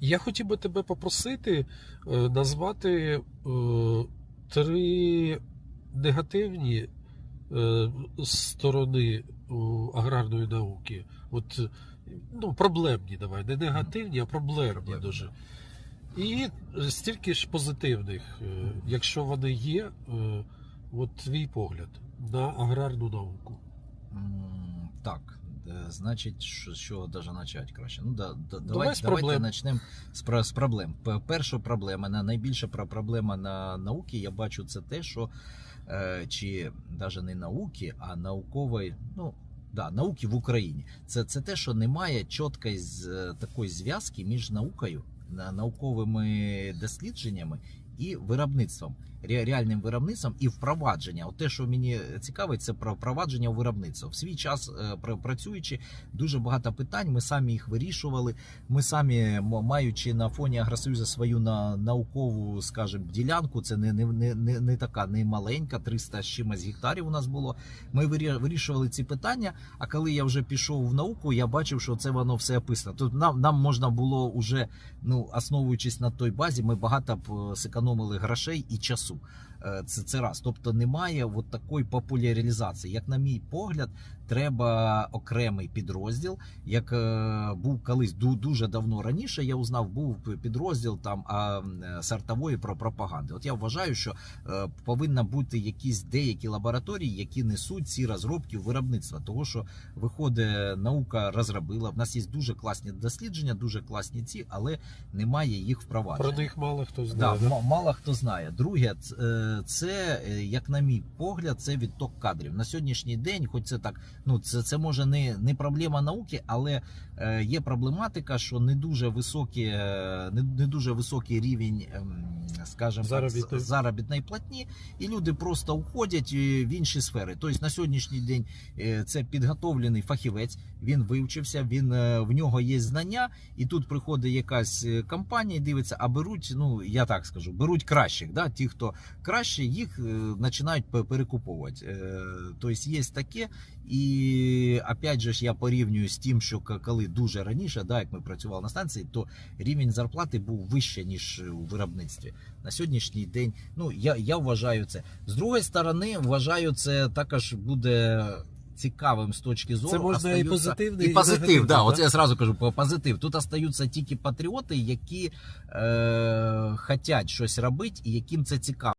Я хотів би тебе попросити е, назвати е, три негативні е, сторони аграрної науки. От, ну, проблемні давай, не негативні, а проблемні дуже. І стільки ж позитивних, якщо вони є, от твій погляд на аграрну науку. Так, значить, що, з чого даже почати краще? Ну, да, да, з давайте, проблем. давайте почнемо з, з проблем. Перша проблема, на- найбільша проблема на науки, я бачу, це те, що е, чи навіть не науки, а наукової, ну, да, науки в Україні. Це, це те, що немає чіткої такої зв'язки між наукою, на- науковими дослідженнями і виробництвом, реальним виробництвом і впровадження. От те, що мені цікавить, це про впровадження у виробництво. В свій час е, працюючи, дуже багато питань. Ми самі їх вирішували. Ми самі, маючи на фоні Агросоюзу свою на наукову, скажімо, ділянку, це не, не, не, не, така не маленька, 300 з чимось гектарів у нас було. Ми вирі- вирішували ці питання. А коли я вже пішов в науку, я бачив, що це воно все описано. Тут нам, нам можна було уже, ну основуючись на той базі, ми багато б е, зекономили грошей і часу. Е, Це, це раз. Тобто немає от такої популяризації. Як на мій погляд, треба окремий підрозділ. Як е, був колись ду- дуже давно раніше, я узнав, був підрозділ там е, сортової про пропаганди. От я вважаю, що е, повинна бути якісь деякі лабораторії, які несуть ці розробки в виробництво. Того, що виходить, наука розробила. В нас є дуже класні дослідження, дуже класні ці, але немає їх впровадження. Про них мало хто Да, знає. да? м- мало хто знає. Друге, це, як на мій погляд, це відток кадрів. На сьогоднішній день, хоч це так, ну це, це може не, не проблема науки, але е, є проблематика, що не дуже високі, е, не, не дуже високий рівень, ем, скажімо так, Заробітної. платні, і люди просто уходять е, в інші сфери. Тобто на сьогоднішній день е, це підготовлений фахівець, він вивчився, він е, в нього є знання, і тут приходить якась компанія дивиться, а беруть, ну я так скажу, беруть кращих. Да? Ті, хто краще, їх починають пе- перекуповувати. Тобто є таке. І опять же ж я порівнюю з тим, що коли дуже раніше, да, як ми працювали на станції, то рівень зарплати був вище, ніж у виробництві. На сьогоднішній день, ну я, я вважаю це. З другої сторони, вважаю, це також буде. Цікавим з точки зору Це можна і позитивний, і і позитив. негативний, да, от я зразу кажу про позитив. Тут остаються тільки патріоти, які е, хочуть щось робити і яким це цікаво.